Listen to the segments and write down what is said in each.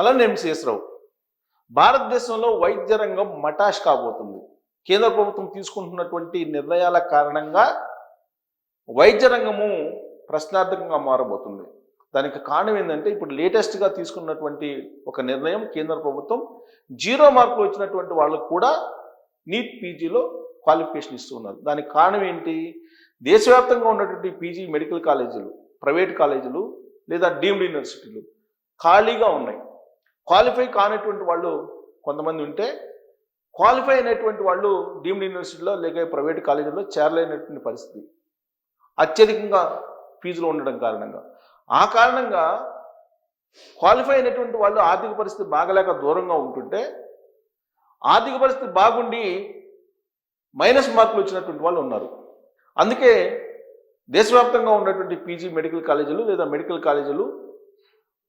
Hello నేను శేషరావు భారతదేశంలో వైద్య రంగం మటాష్ కాబోతుంది. కేంద్ర ప్రభుత్వం తీసుకుంటున్నటువంటి నిర్ణయాల కారణంగా వైద్య రంగము ప్రశ్నార్థకంగా మారబోతుంది. దానికి కారణం ఏంటంటే ఇప్పుడు లేటెస్ట్గా తీసుకున్నటువంటి ఒక నిర్ణయం కేంద్ర ప్రభుత్వం జీరో మార్కులు వచ్చినటువంటి వాళ్ళకు కూడా నీట్ పీజీలో క్వాలిఫికేషన్ ఇస్తున్నారు. దానికి కారణం ఏంటి? దేశవ్యాప్తంగా ఉన్నటువంటి పీజీ మెడికల్ కాలేజీలు ప్రైవేట్ కాలేజీలు లేదా డీమ్డ్ యూనివర్సిటీలు ఖాళీగా ఉన్నాయి. క్వాలిఫై కానటువంటి వాళ్ళు కొంతమంది ఉంటే క్వాలిఫై అయినటువంటి వాళ్ళు డీమ్డ్ యూనివర్సిటీలో లేక ప్రైవేట్ కాలేజీలో చేరలేనటువంటి పరిస్థితి. అత్యధికంగా ఫీజులు ఉండడం కారణంగా. ఆ కారణంగా క్వాలిఫై అయినటువంటి వాళ్ళు ఆర్థిక పరిస్థితి బాగలేక దూరంగా ఉంటుంటే ఆర్థిక పరిస్థితి బాగుండి మైనస్ మార్కులు వచ్చినటువంటి వాళ్ళు ఉన్నారు. అందుకే దేశవ్యాప్తంగా ఉన్నటువంటి పీజీ మెడికల్ కాలేజీలు లేదా మెడికల్ కాలేజీలు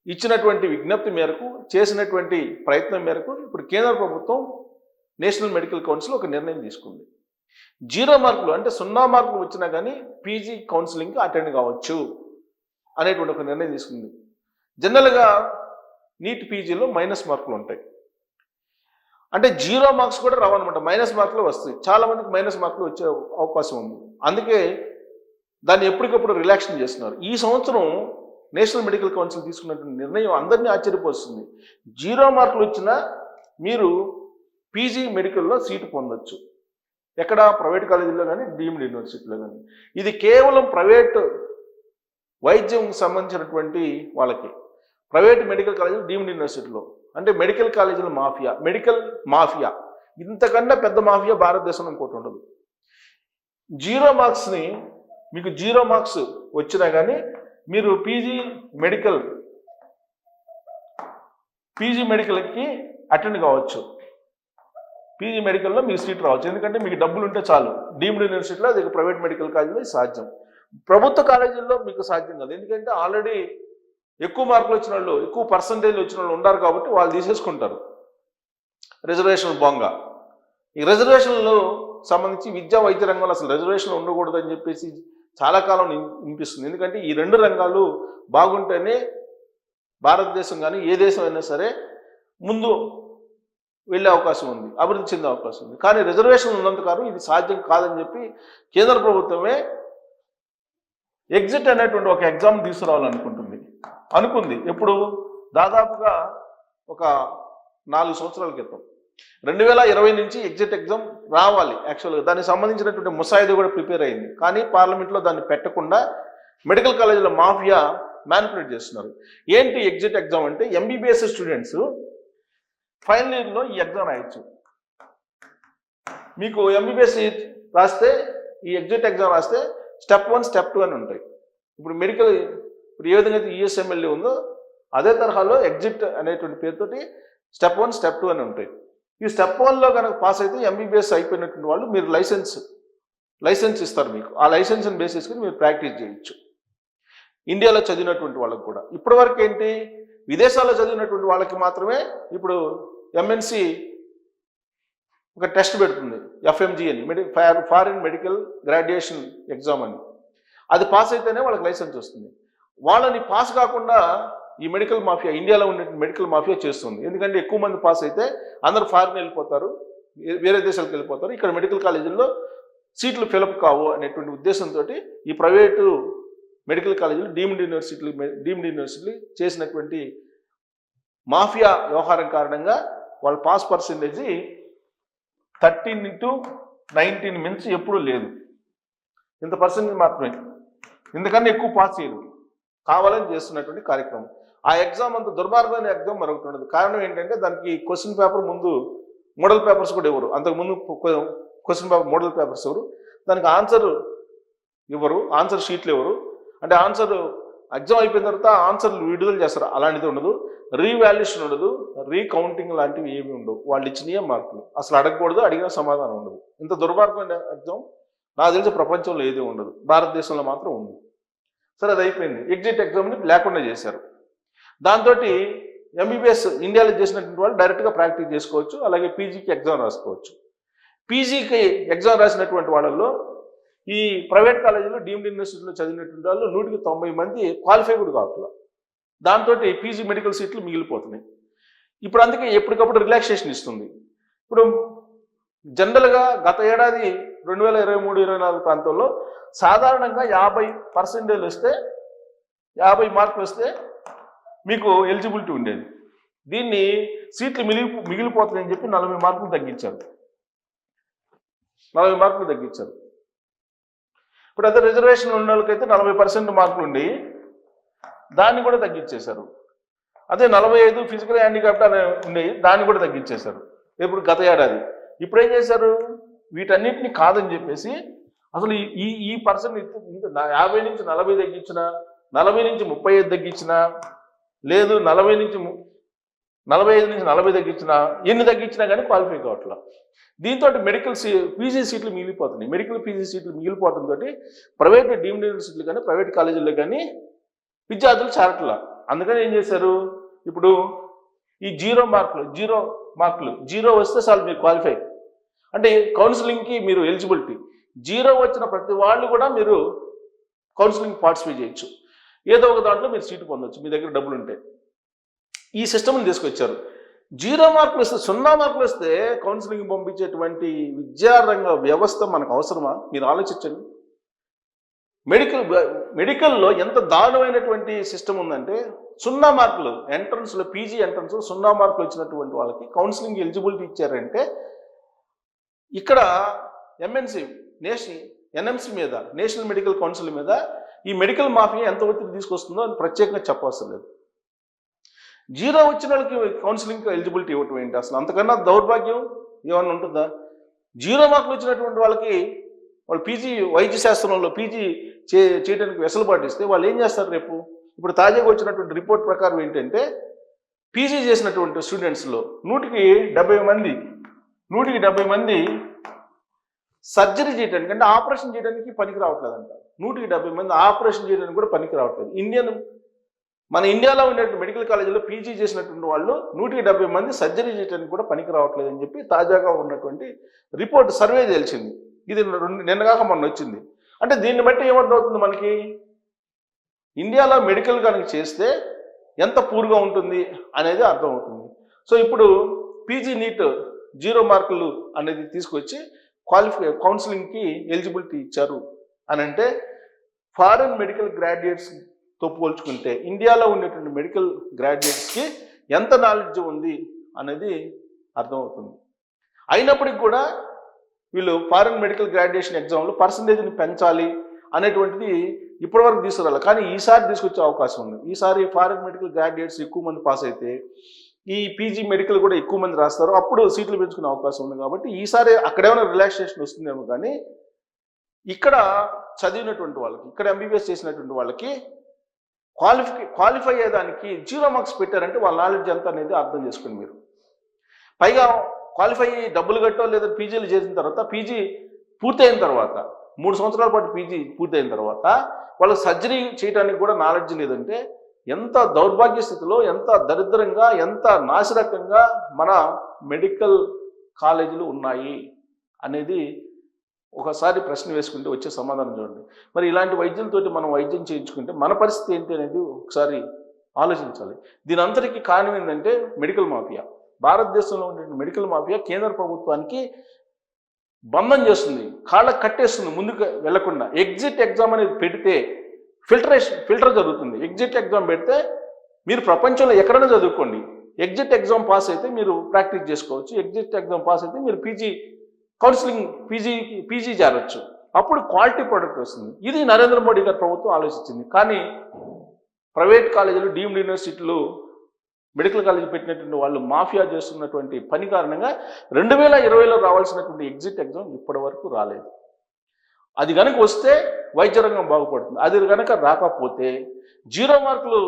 ఇచ్చినటువంటి విజ్ఞప్తి మేరకు చేసినటువంటి ప్రయత్నం మేరకు ఇప్పుడు కేంద్ర ప్రభుత్వం నేషనల్ మెడికల్ కౌన్సిల్ ఒక నిర్ణయం తీసుకుంది. జీరో మార్కులు అంటే సున్నా మార్కులు వచ్చినా కానీ పీజీ కౌన్సిలింగ్కి అటెండ్ కావచ్చు అనేటువంటి ఒక నిర్ణయం తీసుకుంది. జనరల్గా నీట్ పీజీలో మైనస్ మార్కులు ఉంటాయి. అంటే జీరో మార్క్స్ కూడా రావన్నమాట. మైనస్ మార్కులు వస్తాయి. చాలామందికి మైనస్ మార్కులు వచ్చే అవకాశం ఉంది. అందుకే దాన్ని ఎప్పటికప్పుడు రిలాక్షన్ చేస్తున్నారు. ఈ సంవత్సరం నేషనల్ మెడికల్ కౌన్సిల్ తీసుకున్నటువంటి నిర్ణయం అందరినీ ఆశ్చర్యపోస్తుంది జీరో మార్కులు వచ్చినా మీరు పీజీ మెడికల్లో సీటు పొందొచ్చు. ఎక్కడ? ప్రైవేట్ కాలేజీలో కానీ డీమ్డ్ యూనివర్సిటీలో కానీ ఇది కేవలం ప్రైవేట్ వైద్యం సంబంధించినటువంటి వాళ్ళకి. ప్రైవేట్ మెడికల్ కాలేజీలు డీమ్డ్ యూనివర్సిటీలో. అంటే మెడికల్ కాలేజీల మాఫియా మెడికల్ మాఫియా. ఇంతకన్నా పెద్ద మాఫియా భారతదేశంలో ఇంకోటి ఉండదు. జీరో మార్క్స్ని మీకు జీరో మార్క్స్ వచ్చినా కానీ మీరు పీజీ మెడికల్ పీజీ మెడికల్కి అటెండ్ కావచ్చు. పీజీ మెడికల్లో మీకు సీట్ రావచ్చు. ఎందుకంటే మీకు డబ్బులు ఉంటే చాలు. డీమ్డ్ యూనివర్సిటీలో అది ప్రైవేట్ మెడికల్ కాలేజీలో సాధ్యం. ప్రభుత్వ కాలేజీల్లో మీకు సాధ్యం కాదు. ఎందుకంటే ఆల్రెడీ ఎక్కువ మార్కులు వచ్చిన వాళ్ళు ఎక్కువ పర్సంటేజ్ వచ్చిన వాళ్ళు ఉన్నారు కాబట్టి వాళ్ళు తీసేసుకుంటారు. రిజర్వేషన్ బొంగ. ఈ రిజర్వేషన్లు సంబంధించి విద్యా వైద్య రంగంలో అసలు రిజర్వేషన్ ఉండకూడదని చెప్పేసి చాలా కాలం వినిపిస్తుంది ఎందుకంటే ఈ రెండు రంగాలు బాగుంటేనే భారతదేశం కానీ ఏ దేశం అయినా సరే ముందు వెళ్ళే అవకాశం ఉంది అభివృద్ధి చెందే అవకాశం ఉంది. కానీ రిజర్వేషన్ ఉన్నంతకాలం ఇది సాధ్యం కాదని చెప్పి కేంద్ర ప్రభుత్వమే ఎగ్జిట్ అనేటువంటి ఒక ఎగ్జామ్ తీసుకురావాలనుకుంటుంది. అనుకుంది. ఎప్పుడు? దాదాపుగా ఒక నాలుగు సంవత్సరాల క్రితం. రెండు వేల ఇరవై నుంచి ఎగ్జిట్ ఎగ్జామ్ రావాలి. యాక్చువల్గా దానికి సంబంధించినటువంటి ముసాయిదా కూడా ప్రిపేర్ అయింది. కానీ పార్లమెంట్లో దాన్ని పెట్టకుండా మెడికల్ కాలేజీలో మాఫియా మ్యానిపులేట్ చేస్తున్నారు. ఏంటి ఎగ్జిట్ ఎగ్జామ్ అంటే ఎంబీబీఎస్ స్టూడెంట్స్ ఫైనల్ ఇయర్లో ఈ ఎగ్జామ్ రాయొచ్చు. మీకు ఎంబీబీఎస్ రాస్తే ఈ ఎగ్జిట్ ఎగ్జామ్ రాస్తే స్టెప్ వన్ స్టెప్ టూ అని ఉంటాయి. ఇప్పుడు మెడికల్ ఇప్పుడు ఏ విధంగా అయితే యూఎస్ఎంఎల్ఏ ఉందో అదే తరహాలో ఎగ్జిట్ అనేటువంటి పేరుతోటి స్టెప్ వన్ స్టెప్ టూ అని ఉంటాయి. ఈ స్టెప్ వన్లో కనుక పాస్ అయితే ఎంబీబీఎస్ అయిపోయినటువంటి వాళ్ళు మీరు లైసెన్స్ లైసెన్స్ ఇస్తారు మీకు. ఆ లైసెన్స్ని బేస్ చేసుకుని మీరు ప్రాక్టీస్ చేయొచ్చు. ఇండియాలో చదివినటువంటి వాళ్ళకు కూడా. ఇప్పటివరకు ఏంటి? విదేశాల్లో చదివినటువంటి వాళ్ళకి మాత్రమే ఇప్పుడు ఎంఎన్సి ఒక టెస్ట్ పెడుతుంది. ఎఫ్ఎంజి అని మెడి ఫారిన్ మెడికల్ గ్రాడ్యుయేషన్ ఎగ్జామ్ అని. అది పాస్ అయితేనే వాళ్ళకి లైసెన్స్ వస్తుంది. వాళ్ళని పాస్ కాకుండా ఈ మెడికల్ మాఫియా ఇండియాలో ఉండే మెడికల్ మాఫియా చేస్తుంది. ఎందుకంటే ఎక్కువ మంది పాస్ అయితే అందరూ ఫారిన్ వెళ్ళిపోతారు వేరే దేశాలకు వెళ్ళిపోతారు. ఇక్కడ మెడికల్ కాలేజీల్లో సీట్లు ఫిలప్ కావు అనేటువంటి ఉద్దేశంతో ఈ ప్రైవేటు మెడికల్ కాలేజీలు డీమ్డ్ యూనివర్సిటీలు డీమ్డ్ యూనివర్సిటీలు చేసినటువంటి మాఫియా వ్యవహారం కారణంగా వాళ్ళ pass percentage thirteen into nineteen మించి ఎప్పుడూ లేదు. ఇంత పర్సెంటేజ్ మాత్రమే. ఇంతకన్నా ఎక్కువ పాస్ చేయరు. కావాలని చేస్తున్నటువంటి కార్యక్రమం. ఆ ఎగ్జామ్ అంత దుర్మార్గమైన ఎగ్జామ్ మరొకటి ఉండదు. కారణం ఏంటంటే దానికి క్వశ్చన్ పేపర్ ముందు మోడల్ పేపర్స్ కూడా ఇవ్వరు. అంతకుముందు క్వశ్చన్ పేపర్ మోడల్ పేపర్స్ ఇవ్వరు దానికి ఆన్సర్ ఇవ్వరు ఆన్సర్ షీట్లు ఇవ్వరు. అంటే ఆన్సర్ ఎగ్జామ్ అయిపోయిన తర్వాత ఆన్సర్లు విడుదల చేస్తారు. అలాంటిది ఉండదు. రీవాల్యుయేషన్ ఉండదు. రీకౌంటింగ్ లాంటివి ఏమి ఉండవు. వాళ్ళు ఇచ్చినయే మార్కులు. అసలు అడగకూడదు అడిగిన సమాధానం ఉండదు. ఇంత దుర్మార్గమైన ఎగ్జామ్ నాకు తెలిసి ప్రపంచంలో ఏది ఉండదు. భారతదేశంలో మాత్రం ఉంది. సరే అది అయిపోయింది. ఎగ్జిట్ ఎగ్జామ్ని లేకుండా చేశారు. దాంతో ఎంబీబీఎస్ ఇండియాలో చేసినటువంటి వాళ్ళు డైరెక్ట్గా ప్రాక్టీస్ చేసుకోవచ్చు అలాగే పీజీకి ఎగ్జామ్ రాసుకోవచ్చు. పీజీకి ఎగ్జామ్ రాసినటువంటి వాళ్ళల్లో ఈ ప్రైవేట్ కాలేజీలో డీమ్డ్ యూనివర్సిటీలో చదివినటువంటి వాళ్ళు నూటికి తొంభై మంది క్వాలిఫై కూడా కావట్లా. దాంతో పీజీ మెడికల్ సీట్లు మిగిలిపోతున్నాయి. ఇప్పుడు అందుకే ఎప్పటికప్పుడు రిలాక్సేషన్ ఇస్తుంది. ఇప్పుడు జనరల్గా గత ఏడాది రెండు వేల ఇరవై మూడు ఇరవై నాలుగు ప్రాంతంలో సాధారణంగా యాభై పర్సెంటేజ్ వస్తే యాభై మార్కులు వస్తే మీకు ఎలిజిబిలిటీ ఉండేది. దీన్ని సీట్లు మిగిలి మిగిలిపోతాయని చెప్పి నలభై మార్కులు తగ్గించారు. నలభై మార్కులు తగ్గించారు. ఇప్పుడు అదే రిజర్వేషన్ ఉన్న వాళ్ళకైతే నలభై పర్సెంట్ మార్కులు ఉండి దాన్ని కూడా తగ్గించేశారు. అదే నలభై ఐదు ఫిజికల్ హ్యాండిక్యాప్ట్ అనే ఉండి దాన్ని కూడా తగ్గించేశారు. ఇప్పుడు గత ఏడాది. ఇప్పుడు ఏం చేశారు? వీటన్నిటిని కాదని చెప్పేసి అసలు ఈ- ఈ ఈ పర్సెంట్ యాభై నుంచి నలభై తగ్గించిన నలభై నుంచి ముప్పై ఐదు తగ్గించిన లేదు నలభై నుంచి నలభై ఐదు నుంచి నలభై తగ్గించిన ఎన్ని తగ్గించినా కానీ క్వాలిఫై కావట్లా. దీంతో మెడికల్ సీ పీజీ సీట్లు మిగిలిపోతున్నాయి. మెడికల్ పీజీ సీట్లు మిగిలిపోవడంతో ప్రైవేట్ డీమ్డ్ యూనివర్సిటీలు కానీ ప్రైవేట్ కాలేజీల్లో కానీ విద్యార్థులు చేరట్లా. అందుకని ఏం చేశారు? ఇప్పుడు ఈ జీరో మార్కులు జీరో మార్కులు జీరో వస్తే చాలు మీరు క్వాలిఫై అంటే కౌన్సిలింగ్కి మీరు ఎలిజిబిలిటీ జీరో వచ్చిన ప్రతి వాళ్ళు కూడా మీరు కౌన్సిలింగ్ పార్టిసిపేట్ చేయొచ్చు. ఏదో ఒక దాంట్లో మీరు సీటు పొందొచ్చు మీ దగ్గర డబ్బులు ఉంటే. ఈ సిస్టమ్ని తీసుకొచ్చారు. జీరో మార్కులు వస్తే సున్నా మార్కులు వస్తే కౌన్సిలింగ్ పంపించేటువంటి విద్యారంగ వ్యవస్థ మనకు అవసరమా? మీరు ఆలోచించండి. మెడికల్ మెడికల్లో ఎంత దారుణమైనటువంటి సిస్టమ్ ఉందంటే సున్నా మార్కులు ఎంట్రన్స్లో పీజీ ఎంట్రన్స్ సున్నా మార్కులు వచ్చినటువంటి వాళ్ళకి కౌన్సిలింగ్ ఎలిజిబిలిటీ ఇచ్చారంటే ఇక్కడ ఎంఎన్సి నేషన్ ఎన్ఎంసి మీద నేషనల్ మెడికల్ కౌన్సిల్ మీద ఈ మెడికల్ మాఫియా ఎంత ఒత్తిడి తీసుకొస్తుందో అని ప్రత్యేకంగా చెప్పవసరం లేదు. జీరో వచ్చిన వాళ్ళకి కౌన్సిలింగ్ ఎలిజిబిలిటీ ఇవ్వటం ఏంటి? అసలు అంతకన్నా దౌర్భాగ్యం ఏమన్నా ఉంటుందా? జీరో మార్కులు వచ్చినటువంటి వాళ్ళకి వాళ్ళు పీజీ వైద్య శాస్త్రంలో పీజీ చే చేయడానికి వెసులుబాటు ఇస్తే వాళ్ళు ఏం చేస్తారు రేపు? ఇప్పుడు తాజాగా వచ్చినటువంటి రిపోర్ట్ ప్రకారం ఏంటంటే పీజీ చేసినటువంటి స్టూడెంట్స్లో నూటికి డెబ్బై మంది నూటికి డెబ్బై మంది సర్జరీ చేయడానికి అంటే ఆపరేషన్ చేయడానికి పనికి రావట్లేదంట. నూటికి డెబ్బై మంది ఆపరేషన్ చేయడానికి కూడా పనికి రావట్లేదు. ఇండియన్ మన ఇండియాలో ఉండేటువంటి మెడికల్ కాలేజీలో పీజీ చేసినటువంటి వాళ్ళు నూటికి డెబ్బై మంది సర్జరీ చేయడానికి కూడా పనికి రావట్లేదు అని చెప్పి తాజాగా ఉన్నటువంటి రిపోర్ట్ సర్వే తెలిసింది. ఇది రెండు నిన్నగాక మొన్న వచ్చింది. అంటే దీన్ని బట్టి ఏమర్థమవుతుంది మనకి? ఇండియాలో మెడికల్ కనుక చేస్తే ఎంత పూర్గా ఉంటుంది అనేది అర్థమవుతుంది. సో ఇప్పుడు పీజీ నీట్ జీరో మార్కులు అనేది తీసుకొచ్చి క్వాలిఫై కౌన్సిలింగ్కి ఎలిజిబిలిటీ ఇచ్చారు. అని అంటే ఫారెన్ మెడికల్ గ్రాడ్యుయేట్స్తో పోల్చుకుంటే ఇండియాలో ఉండేటువంటి మెడికల్ గ్రాడ్యుయేట్స్కి ఎంత నాలెడ్జ్ ఉంది అనేది అర్థమవుతుంది. అయినప్పటికీ కూడా వీళ్ళు ఫారెన్ మెడికల్ గ్రాడ్యుయేషన్ ఎగ్జామ్లో పర్సంటేజ్ని పెంచాలి అనేటువంటిది ఇప్పటివరకు తీసుకురాలి. కానీ ఈసారి తీసుకొచ్చే అవకాశం ఉంది. ఈసారి ఫారెన్ మెడికల్ గ్రాడ్యుయేట్స్ ఎక్కువ మంది పాస్ అయితే ఈ పీజీ మెడికల్ కూడా ఎక్కువ మంది రాస్తారు. అప్పుడు సీట్లు పెంచుకునే అవకాశం ఉంది కాబట్టి ఈసారి అక్కడేమైనా రిలాక్సేషన్ వస్తుందేమో కానీ ఇక్కడ చదివినటువంటి వాళ్ళకి ఇక్కడ ఎంబీబీఎస్ చేసినటువంటి వాళ్ళకి క్వాలిఫై క్వాలిఫై అయ్యేదానికి జీరో మార్క్స్ పెట్టారంటే వాళ్ళ నాలెడ్జ్ ఎంత అనేది అర్థం చేసుకోండి మీరు. పైగా క్వాలిఫై అయ్యి డబ్బులు కట్టో లేదా పీజీలు చేసిన తర్వాత పీజీ పూర్తయిన తర్వాత మూడు సంవత్సరాల పాటు పీజీ పూర్తయిన తర్వాత వాళ్ళకి సర్జరీ చేయడానికి కూడా నాలెడ్జ్ లేదంటే ఎంత దౌర్భాగ్య స్థితిలో ఎంత దరిద్రంగా ఎంత నాశరకంగా మన మెడికల్ కాలేజీలు ఉన్నాయి అనేది ఒకసారి ప్రశ్న వేసుకుంటే వచ్చే సమాధానం చూడండి. మరి ఇలాంటి వైద్యులతోటి మనం వైద్యం చేయించుకుంటే మన పరిస్థితి ఏంటి అనేది ఒకసారి ఆలోచించాలి. దీని అంతటికీ కారణం ఏంటంటే మెడికల్ మాఫియా. భారతదేశంలో ఉండే మెడికల్ మాఫియా కేంద్ర ప్రభుత్వానికి బంధం చేస్తుంది కాళ్ళకు కట్టేస్తుంది ముందుకు వెళ్ళకుండా ఎగ్జిట్ ఎగ్జామ్ అనేది పెడితే ఫిల్టరేషన్ ఫిల్టర్ జరుగుతుంది. ఎగ్జిట్ ఎగ్జామ్ పెడితే మీరు ప్రపంచంలో ఎక్కడైనా చదువుకోండి. ఎగ్జిట్ ఎగ్జామ్ పాస్ అయితే మీరు ప్రాక్టీస్ చేసుకోవచ్చు. ఎగ్జిట్ ఎగ్జామ్ పాస్ అయితే మీరు పీజీ కౌన్సిలింగ్ పీజీ పీజీ చేరొచ్చు. అప్పుడు క్వాలిటీ ప్రోడక్ట్ వస్తుంది. ఇది నరేంద్ర మోడీ గారి ప్రభుత్వం ఆలోచించింది. కానీ ప్రైవేట్ కాలేజీలు డీమ్డ్ యూనివర్సిటీలు మెడికల్ కాలేజీ పెట్టినటువంటి వాళ్ళు మాఫియా చేస్తున్నటువంటి పని కారణంగా రెండు వేల ఇరవైలో రావాల్సినటువంటి ఎగ్జిట్ ఎగ్జామ్ ఇప్పటి వరకు రాలేదు. అది కనుక వస్తే వైద్య రంగం బాగుపడుతుంది. అది కనుక రాకపోతే జీరో మార్కులు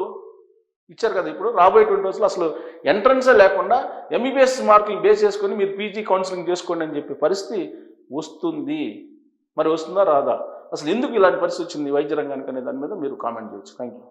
ఇచ్చారు కదా ఇప్పుడు రాబోయేటువంటి రోజులు అసలు ఎంట్రన్సే లేకుండా ఎంబీబీఎస్ మార్కులు బేస్ చేసుకొని మీరు పీజీ కౌన్సిలింగ్ చేసుకోండి అని చెప్పే పరిస్థితి వస్తుంది. మరి వస్తుందా రాదా? అసలు ఎందుకు ఇలాంటి పరిస్థితి వచ్చింది వైద్య రంగానికి అనే దాని మీద మీరు కామెంట్ చేయొచ్చు. Thank you